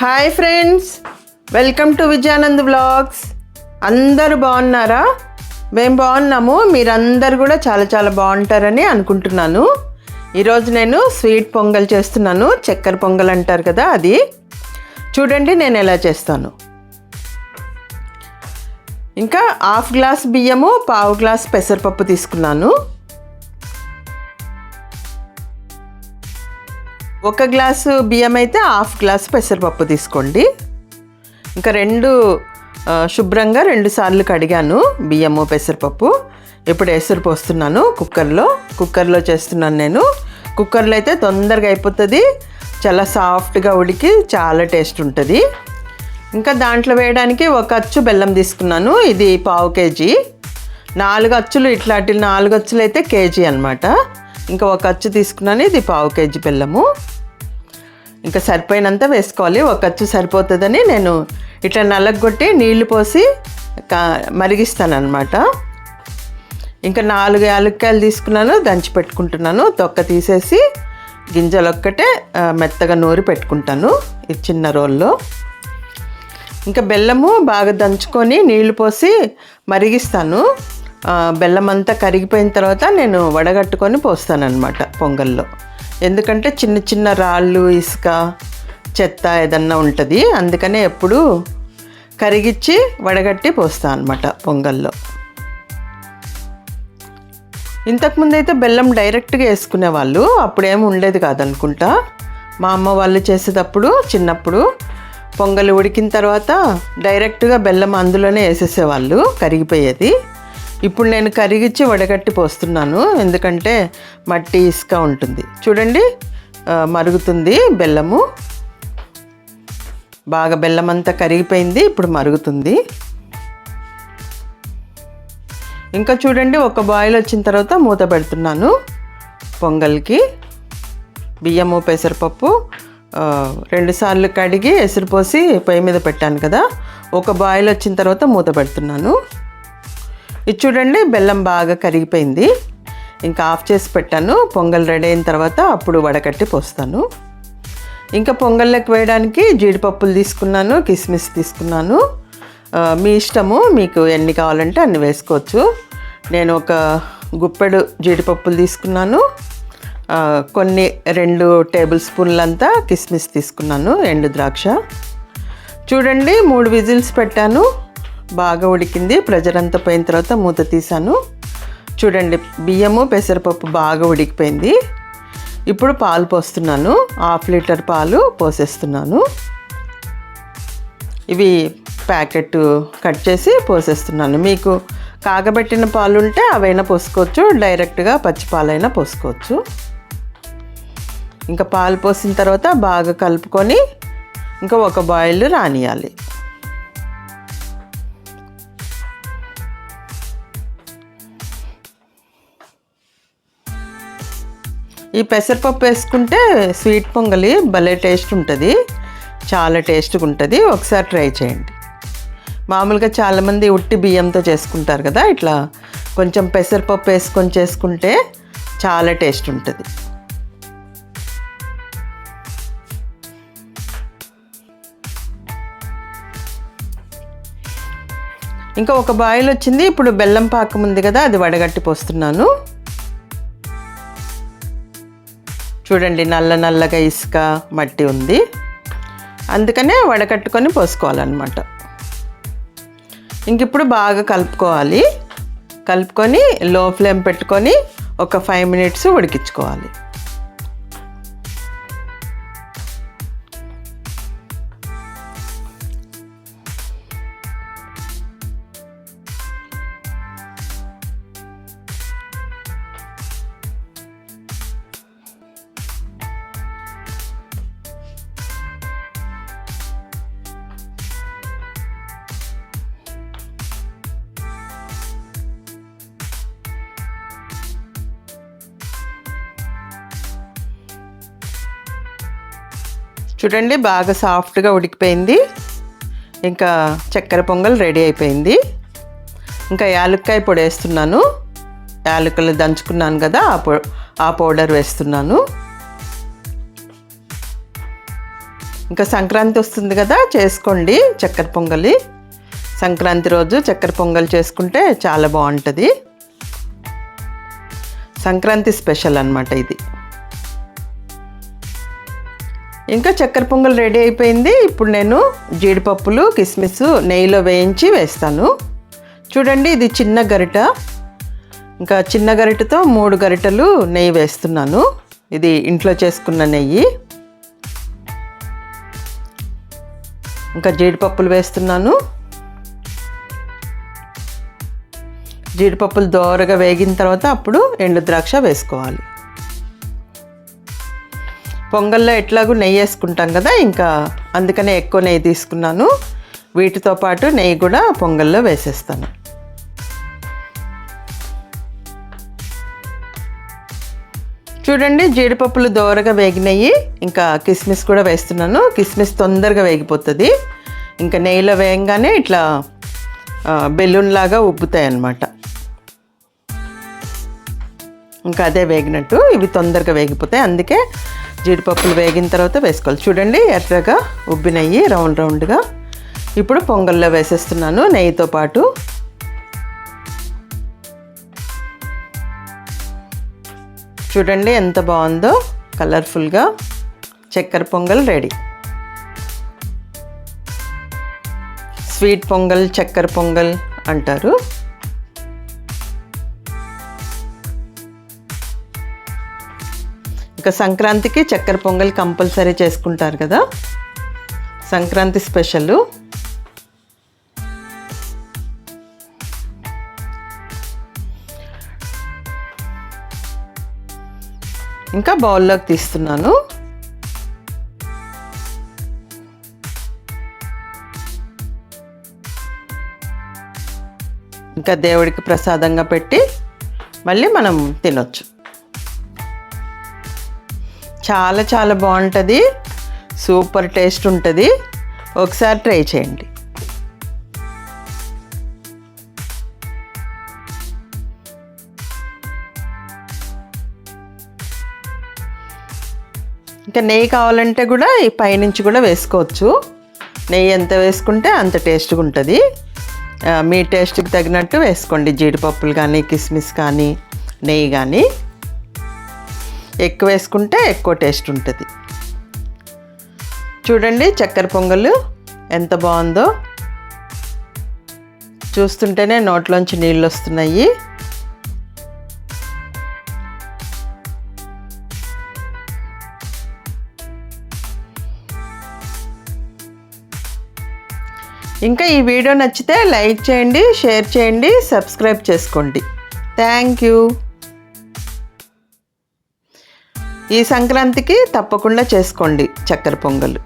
Hi friends welcome to Vijayanand blogs అందరూ బాగున్నారా? మేము బాగున్నాము మీరందరు కూడా చాలా చాలా బాగుంటారని అనుకుంటున్నాను. ఈరోజు నేను స్వీట్ పొంగల్ చేస్తున్నాను చక్కెర పొంగల్ అంటారు కదా అది. చూడండి నేను ఎలా చేస్తాను. ఇంకా హాఫ్ గ్లాస్ బియ్యము పావు గ్లాస్ పెసరపప్పు తీసుకున్నాను. ఒక గ్లాసు బియ్యం అయితే హాఫ్ గ్లాస్ పెసరపప్పు తీసుకోండి. ఇంకా రెండు శుభ్రంగా రెండు సార్లు కడిగాను బియ్యము పెసరపప్పు. ఇప్పుడు ఎసురు పోస్తున్నాను కుక్కర్లో. కుక్కర్లో చేస్తున్నాను నేను. కుక్కర్లో అయితే తొందరగా అయిపోతుంది. చాలా సాఫ్ట్గా ఉడికి చాలా టేస్ట్ ఉంటుంది. ఇంకా దాంట్లో వేయడానికి ఒక అచ్చు బెల్లం తీసుకున్నాను. ఇది పావు కేజీ. నాలుగు అచ్చులు ఇట్లాంటి నాలుగు అచ్చులు అయితే కేజీ అనమాట ఇంకా ఒక అచ్చు తీసుకున్నాను ఇది పావు కేజీ బెల్లము. ఇంకా సరిపోయినంత వేసుకోవాలి ఒక అచ్చు సరిపోతుందని నేను ఇట్లా నలగొట్టి నీళ్ళు పోసి మరిగిస్తాను ఇంకా నాలుగు యాలక్కాయలు తీసుకున్నాను దంచి పెట్టుకుంటున్నాను తొక్క తీసేసి గింజలు ఒక్కటే మెత్తగా నూరి పెట్టుకుంటాను ఈ చిన్న రోల్లో. ఇంకా బెల్లము బాగా దంచుకొని నీళ్ళు పోసి మరిగిస్తాను. బెల్లం అంతా కరిగిపోయిన తర్వాత నేను వడగట్టుకొని పోస్తానన్నమాట పొంగల్లో. ఎందుకంటే చిన్న చిన్న రాళ్ళు ఇసుక చెత్త ఏదన్నా ఉంటుంది. అందుకనే ఎప్పుడు కరిగిచ్చి వడగట్టి పోస్తాను అనమాట పొంగల్లో. ఇంతకుముందు అయితే బెల్లం డైరెక్ట్గా వేసుకునేవాళ్ళు అప్పుడేం ఉండేది కాదనుకుంటా. మా అమ్మ వాళ్ళు చేసేటప్పుడు చిన్నప్పుడు పొంగల్ ఉడికిన తర్వాత డైరెక్ట్గా బెల్లం అందులోనే వేసేసేవాళ్ళు కరిగిపోయేది. ఇప్పుడు నేను కరిగిచ్చి వడగట్టి పోస్తున్నాను. ఎందుకంటే మట్టి ఇసుక ఉంటుంది. చూడండి మరుగుతుంది బెల్లము. బాగా బెల్లం అంతా కరిగిపోయింది ఇప్పుడు మరుగుతుంది. ఇంకా చూడండి ఒక బాయిల్ వచ్చిన తర్వాత మూత పెడుతున్నాను పొంగల్కి. బియ్యము పెసరపప్పు రెండుసార్లు కడిగి ఎసురుపోసి పొయ్యి మీద పెట్టాను కదా. ఒక బాయిల్ వచ్చిన తర్వాత మూత పెడుతున్నాను. ఇది చూడండి బెల్లం బాగా కరిగిపోయింది. ఇంకా ఆఫ్ చేసి పెట్టాను. పొంగల్ రెడీ అయిన తర్వాత అప్పుడు వడకట్టి పోస్తాను. ఇంకా పొంగల్లోకి వేయడానికి జీడిపప్పులు తీసుకున్నాను కిస్మిస్ తీసుకున్నాను. మీ ఇష్టము మీకు ఎన్ని కావాలంటే అన్ని వేసుకోవచ్చు. నేను ఒక గుప్పెడు జీడిపప్పులు తీసుకున్నాను. కొన్ని రెండు టేబుల్ స్పూన్లంతా కిస్మిస్ తీసుకున్నాను ఎండు ద్రాక్ష. చూడండి మూడు విజిల్స్ పెట్టాను. బాగా ఉడికింది. ప్రెజర్ అంతా పోయిన తర్వాత మూత తీసాను చూడండి బియ్యము పెసరపప్పు బాగా ఉడికిపోయింది. ఇప్పుడు పాలు పోస్తున్నాను. హాఫ్ లీటర్ పాలు పోసేస్తున్నాను. ఇవి ప్యాకెట్ కట్ చేసి పోసేస్తున్నాను. మీకు కాగబెట్టిన పాలు ఉంటే అవైనా పోసుకోవచ్చు. డైరెక్ట్గా పచ్చి పాలైనా పోసుకోవచ్చు. ఇంకా పాలు పోసిన తర్వాత బాగా కలుపుకొని ఇంకా ఒక బాయిల్ రానియాలి. ఈ పెసరపప్పు వేసుకుంటే స్వీట్ పొంగలి భలే టేస్ట్ ఉంటుంది. చాలా టేస్ట్గా ఉంటుంది. ఒకసారి ట్రై చేయండి. మామూలుగా చాలామంది ఉట్టి బియ్యంతో చేసుకుంటారు కదా ఇట్లా కొంచెం పెసరపప్పు వేసుకొని చేసుకుంటే చాలా టేస్ట్ ఉంటుంది. ఇంకా ఒక బాయిల్ వచ్చింది. ఇప్పుడు బెల్లం పాకం ఉంది కదా అది వడగట్టి పోస్తున్నాను. చూడండి నల్ల నల్లగా ఇసుక మట్టి ఉంది. అందుకనే వడకట్టుకొని పోసుకోవాలన్నమాట. ఇంక ఇప్పుడు బాగా కలుపుకోవాలి. కలుపుకొని లో ఫ్లేమ్ పెట్టుకొని ఒక ఫైవ్ మినిట్స్ ఉడికించుకోవాలి. చూడండి బాగా సాఫ్ట్గా ఉడికిపోయింది. ఇంకా చక్కెర పొంగల్ రెడీ అయిపోయింది. ఇంకా యాలక్కాయ పొడి వేస్తున్నాను. యాలకులు దంచుకున్నాను కదా ఆ పొ ఆ పౌడర్ వేస్తున్నాను. ఇంకా సంక్రాంతి వస్తుంది కదా చేసుకోండి చక్కెర పొంగలి. సంక్రాంతి రోజు చక్కెర పొంగల్ చేసుకుంటే చాలా బాగుంటుంది. సంక్రాంతి స్పెషల్ అనమాట ఇది. ఇంకా చక్కెర పొంగల్ రెడీ అయిపోయింది. ఇప్పుడు నేను జీడిపప్పులు కిస్మిస్ నెయ్యిలో వేయించి వేస్తాను. చూడండి ఇది చిన్న గరిట. ఇంకా చిన్న గరిటతో మూడు గరిటలు నెయ్యి వేస్తున్నాను. ఇది ఇంట్లో చేసుకున్న నెయ్యి. ఇంకా జీడిపప్పులు వేస్తున్నాను. జీడిపప్పులు దోరగా వేగిన తర్వాత అప్పుడు ఎండు ద్రాక్ష వేసుకోవాలి. పొంగల్లో ఎట్లాగూ నెయ్యి వేసుకుంటాం కదా ఇంకా అందుకనే ఎక్కువ నెయ్యి తీసుకున్నాను. వీటితో పాటు నెయ్యి కూడా పొంగల్లో వేసేస్తాను. చూడండి జీడిపప్పులు దోరగా వేగినాయి. ఇంకా కిస్మిస్ కూడా వేస్తున్నాను. కిస్మిస్ తొందరగా వేగిపోతుంది. ఇంకా నెయ్యిలో వేయంగానే ఇట్లా బెలూన్ లాగా ఉబ్బుతాయి అన్నమాట. ఇంకా అదే వేగినట్టు ఇవి తొందరగా వేగిపోతాయి. అందుకే జీడిపప్పులు వేగిన తర్వాత వేసుకోవాలి. చూడండి ఎర్రగా ఉబ్బినయ్యి రౌండ్ రౌండ్గా ఇప్పుడు పొంగల్లో వేసేస్తున్నాను నెయ్యితో పాటు. చూడండి ఎంత బాగుందో కలర్ఫుల్గా చక్కెర పొంగల్ రెడీ. స్వీట్ పొంగల్ చక్కెర పొంగల్ అంటారు. ఇంకా సంక్రాంతికి చక్కెర పొంగల్ కంపల్సరీ చేసుకుంటారు కదా. సంక్రాంతి స్పెషల్. ఇంకా బౌల్లోకి తీస్తున్నాను. ఇంకా దేవుడికి ప్రసాదంగా పెట్టి మళ్ళీ మనం తినొచ్చు. చాలా చాలా బాగుంటుంది. సూపర్ టేస్ట్ ఉంటుంది. ఒకసారి ట్రై చేయండి. ఇంకా నెయ్యి కావాలంటే కూడా ఈ పైనుంచి కూడా వేసుకోవచ్చు. నెయ్యి ఎంత వేసుకుంటే అంత టేస్ట్గా ఉంటుంది. మీ టేస్ట్కి తగినట్టు వేసుకోండి. జీడిపప్పులు కానీ కిస్మిస్ కానీ నెయ్యి కానీ. ఎక్కువ వేసుకుంటే ఎక్కువ టేస్ట్ ఉంటుంది. చూడండి చక్కెర పొంగల్ ఎంత బాగుందో. చూస్తుంటేనే నోట్లోంచి నీళ్ళు వస్తున్నాయి. ఇంకా ఈ వీడియో నచ్చితే లైక్ చేయండి షేర్ చేయండి సబ్స్క్రైబ్ చేసుకోండి. Thank you. ఈ సంక్రాంతికి తప్పకుండా చేసుకోండి చక్కెర పొంగల్.